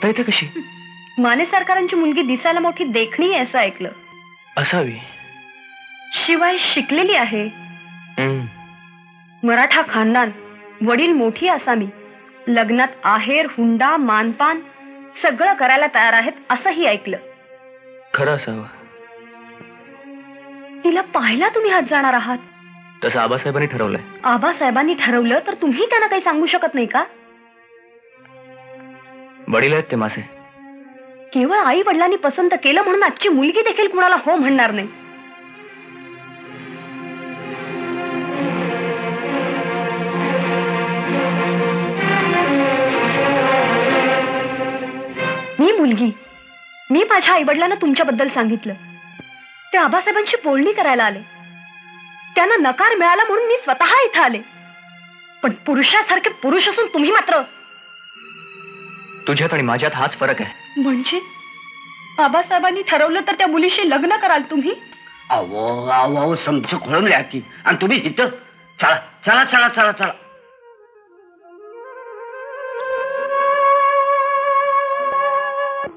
बघता येते कशी? माने सरकारांची मुलगी दिसायला मोठी देखणी आहे असं ऐकलं. असावी. शिवाय शिकलेली आहे. मराठा खानदान वडील मोठी आसामी लग्नात आहेर हुंडा मानपान सगळं करायला तयार आहेत असंही ऐकलं. खरं असावं. तिला पाहायला तुम्ही हात जाणार आहात? तसं आबासाहेबांनी ठरवलंय. आबासाहेबांनी ठरवलं तर तुम्ही त्यांना काही सांगू शकत नाही का? वडील आहेत ते मासे. केवळ आई वडिलांनी पसंत केलं म्हणून आजची मुलगी देखील कुणाला हो म्हणणार नाही. मी मुलगी. मी माझ्या आई वडिलांना तुमच्याबद्दल सांगितलं. ते आबासाहेबांशी बोलणी करायला आले. त्यांना नकार मिळाला म्हणून मी स्वतः इथं आले. पण पुरुषासारखे पुरुष असून तुम्ही मात्र तुझ्यात आणि माझ्यात हाच फरक आहे. म्हणजे? आबासाहेबांनी ठरवलं तर त्या मुलीशी लग्न कराल तुम्ही? अहो अहो अहो समज खोळंबल्या की आणि तुम्ही इथं? चला चला चला चला चला.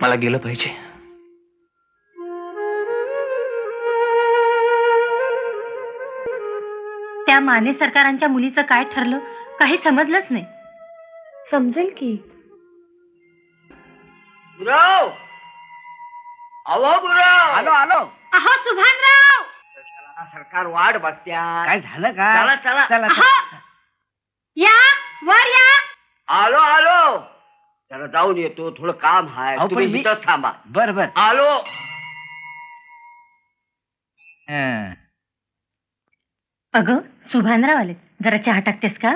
मला गेलं पाहिजे. त्या माने सरकारांच्या मुलीचं काय ठरलं काही समजलंच नाही. समजेल की. गुराव अहो गुराव आलो आलो. अहो सुभानराव! सरकार वाट बघत्या काय झालं का? चला चला. चला अहो, या वर या. आलो आलो. जरा जाऊन येतो थोडं काम आहे अहो, पण तुम्ही मी- इथंच थांबा. बर बर. आलो. हं. अगं सुभानराव आले जरा चहा टाकतेस का?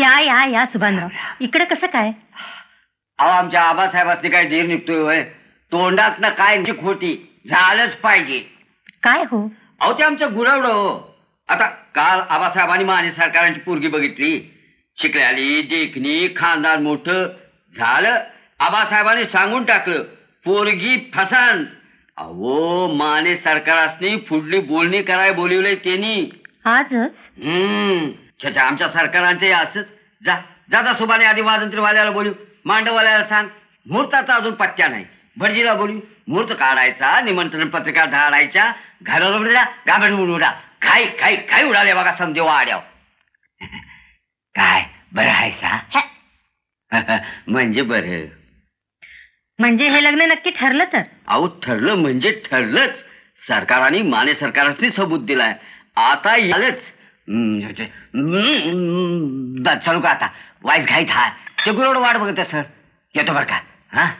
या या या सुभानराव. इकडे कसं काय? अहो आमच्या आबासाहेबांनी काय धीर निघतोय होय. तोंडात ना काय खोटी झालंच पाहिजे. काय हो? अहो ते आमचं गुरवडं हो. आता काल आबासाहेबांनी माने सरकारांची पोरगी बघितली. शिकल्याली देखणी खानदान मोठं झालं. आबासाहेबांनी सांगून टाकलं पोरगी फसान. अहो माने सरकारासनी पुढली बोलणी कराय बोलिवलंय त्यांनी. आजच? हम्म. छच्या आमच्या सरकारांचे असंच. जा जाता सुभाने आधी वाजंत्रीवाल्याला बोलू. मांडवाल्याला सांग. मुहूर्ताचा अजून पत्त्या नाही. भटजीला बोलू. मुहूर्त काढायचा निमंत्रण पत्रिका धाडायच्या. घराला गाभण उडा काय काय काय उडाले बघा समजे वाड्याव काय? बरं आहे सा? म्हणजे बरं. म्हणजे हे लग्न नक्की ठरलं तर? अहो ठरलं म्हणजे ठरलंच. सरकाराने माने सरकारांनी सबूत दिलाय. आता यालच. जे- चालू का आता. वाईस घाईत हा. ते गुरवड वाट बघत सर येतो बर का? हा?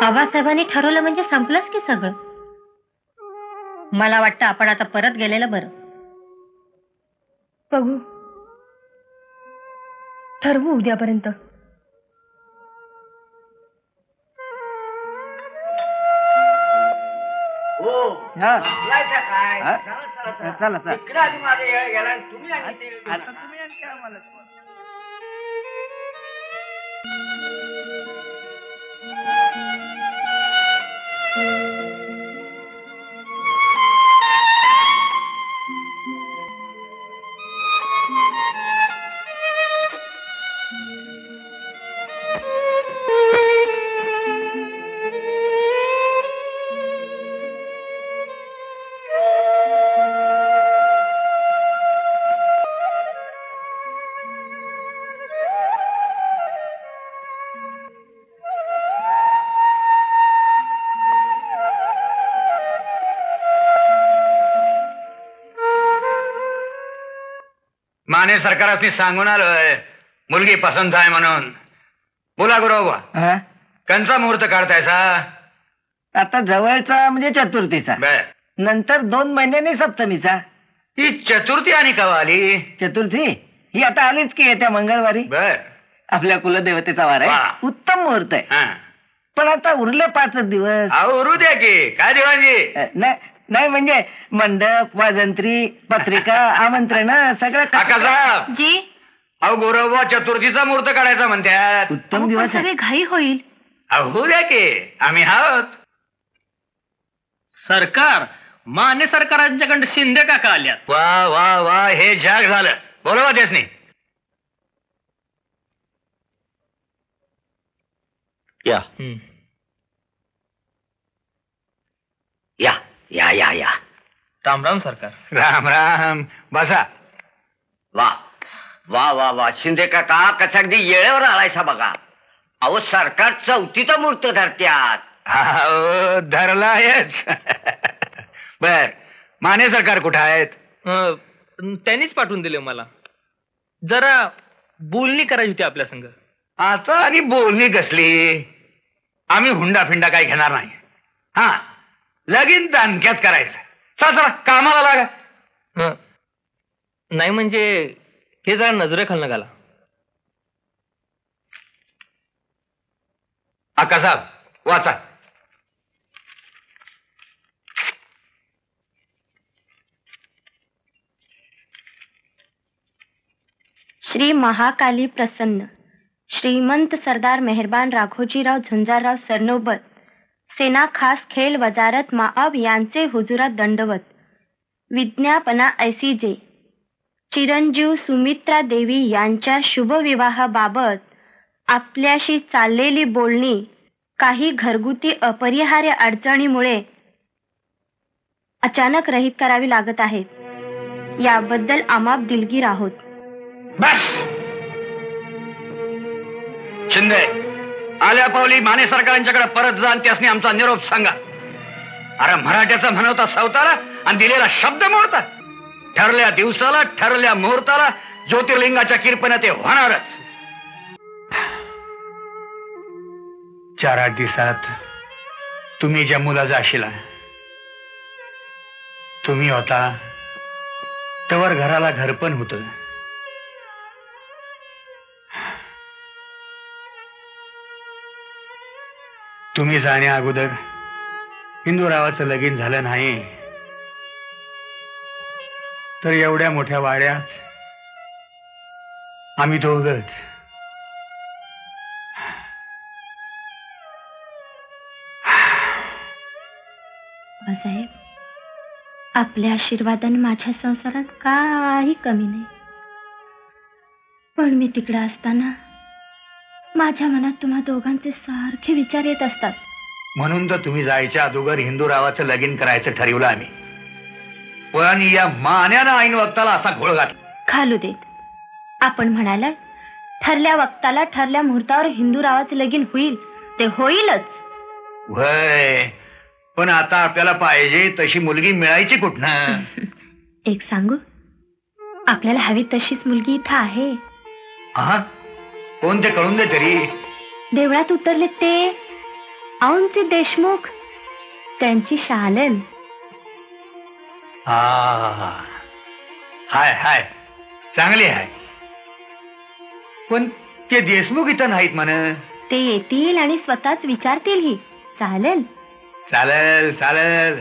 बाबासाहेबांनी ठरवलं म्हणजे संपलंच की सगळं. मला वाटतं आपण आता परत गेलेलं बरं. बघू. ठरवू उद्यापर्यंत. हो काय हा? चला, चला, चला. चला चला इकडं आधी माझा येळ गेला आणि तुम्ही आणि ते येळ आता. तुम्ही आम्हाला माने सरकारासनी सांगून आलोय मुलगी पसंत आहे म्हणून. बोला गुरुबा हा? कंचा मुहूर्त काढतायसा? आता जवळचा म्हणजे चतुर्थीचा. बर. नंतर दोन महिन्यांनी सप्तमीचा. ही चतुर्थी आणि कवा आली? चतुर्थी? ही आता आलीच की येत्या मंगळवारी. बर. आपल्या कुलदेवतेचा वार वा. आहे उत्तम मुहूर्त आहे. हा. पण आता उरले पाच दिवस. अहो उरू द्या की. काय देवांजी? अ, नाही नाही म्हणजे मंडप वाजंत्री पत्रिका आमंत्रण सगळं जी? अहो गौरव चतुर्थीचा मुहूर्त काढायचा म्हणतात उत्तम दिवस आहे. सगळे घाई होईल. अहो, द्या की आम्ही आहोत. सरकार माने सरकारांच्याकडे शिंदे काका आल्यात. वा वा वा हे जग झालं. बोलवा त्यासनी? या. या. या या या. राम राम सरकार. राम राम. बसा. वा वा वा वा. शिंदे काका कसा अगदी येळेवर आलायसा बघा. अहो सरकार चौथीचा मूर्त धरत्यात. अहो, धरलायच. बर माने सरकार कुठं आहेत? अं, त्यांनीच पाठवून दिले मला. जरा बोलणी करायची होती आपल्या संग आता आणि बोलणी कसली? आम्ही हुंडा फिंडा काही घेणार नाही. हा. लगीन तानक्यात करायचं. चला चला कामाला लागा. हं. नाही म्हणजे हे जरा नजरेखालनं घाला. आकासाहेब वाचा. श्री महाकाली प्रसन्न. श्रीमंत सरदार मेहरबान राघोजीराव झुंजारराव सरनोबत सेना खास खेल वजारत माअब यांचे हुजुरात दंडवत. विज्ञापना ऐसी जे चिरंजीव सुमित्रा देवी यांच्या शुभविवाहाबाबत आपल्याशी चाललेली बोलणी काही घरगुती अपरिहार्य अडचणीमुळे अचानक रहित करावी लागत आहेत याबद्दल आमाप दिलगीर आहोत. बस! शिंदे! आल्या पावली माने सरकारांच्याकडे परत जा आणि त्यासनी आमचा निरोप सांगा. अरे मराठ्याचा म्हणवता सावताला आणि दिलेला शब्द मोडता ठरल्या दिवसाला ठरल्या मुहूर्ताला ज्योतिर्लिंगाच्या किरपण ते होणारच. चार आठ दिवसात तुम्ही जम्मूला जाशीला तुम्ही होता तवर घराला घरपण होतं. तुम्ही जाण्या अगोदर हिंदूरावाचं लगीन झालं नाही. तर एवढ्या मोठ्या वाड्यात आम्ही दोघच. बाबासाहेब आपल्या आशीर्वादाने माझ्या संसारात काही कमी नाही. पण मी तिकडे असताना माझ्या मनात तुम्हा दोघांचे सारखे विचार येत असतात. म्हणून तर तुम्ही जायच्या अगोदर हिंदूरावाचं लगीन करायचं ठरवलं आम्ही. पण या मान्यानं ऐन वक्ताला असा घोळ घातला. घालू देत. आपण म्हणाला ठरल्या वक्ताला ठरल्या मुहूर्तावर हिंदू रावाचं लगीन होईल ते होईलच. वय पण आता आपल्याला पाहिजे तशी मुलगी मिळायची कुठनं? एक सांगू? आपल्याला हवी तशीच मुलगी इथं आहे. हा कोण ते कळून दे तरी. देवळात उतरले ते औंचे देशमुख त्यांची शालन. हा हाय हाय. चांगली आहे. पण ते देशमुख इथं नाहीत म्हण. ते येतील आणि स्वतःच विचारतीलही चालेल. चालेल चालेल.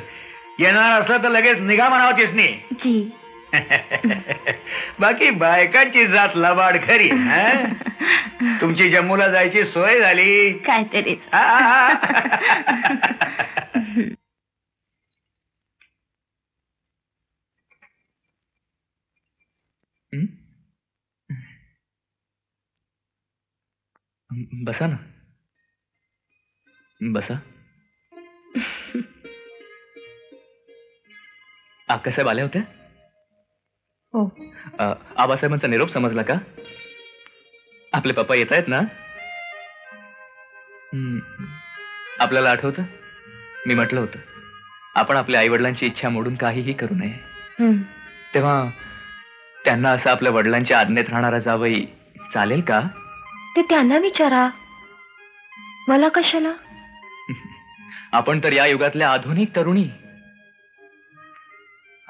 येणार असलं तर लगेच निघा म्हणावं तेसनी. जी. बाकी बायकांची जात लबाड खरी हं? तुमची जम्मूला जायची सोय झाली? काहीतरीच. हा. बसा ना. बसा. आक्कासाहेब आल्या होत्या? हो अ, आबासाहेबांचा निरोप समजला का? आपले पप्पा येत आहेत ना. आपल्याला आठवतं? मी म्हटलं होतं. आपण आपल्या आई वडिलांची इच्छा मोडून काहीही करू नये. तेव्हा त्यांना असं आपल्या वडिलांच्या आज्ञेत राहणारा जावई चालेल का? ते त्यांना विचारा. मला कशाला? आपण तर या युगातल्या आधुनिक तरुणी.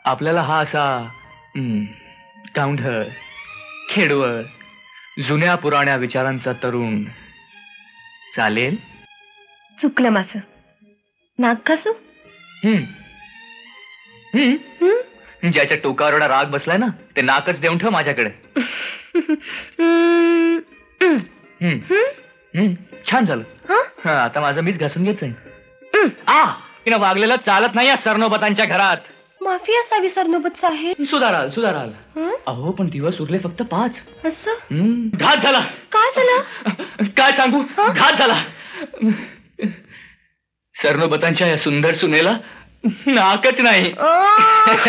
आपल्याला हा असा गावंढळ खेडवळ जुन्या पुराण्या विचारांचा तरुण. चालेल? चुकलं माझं. नाक घासू? हम्म. हम्म. हम्म? ज्याच्या टोकावर एवढा राग बसलाय ना ते नाकच देऊन ठेव माझ्याकडे. छान झालं. हं? हा आता माझं मीच घासून घेत जाईन आ! तिनं वागलेलं चालत नाही या सरनोबतांच्या घरात. माफी असावी सरनोबत साहेब. सुधाराल सुधाराल? अहो पण दिवस उरले फक्त पाच. असं? घात झाला. काय झालं? काय सांगू? घात झाला. सरनोबतांच्या या सुंदर सुनेला नाकच नाही.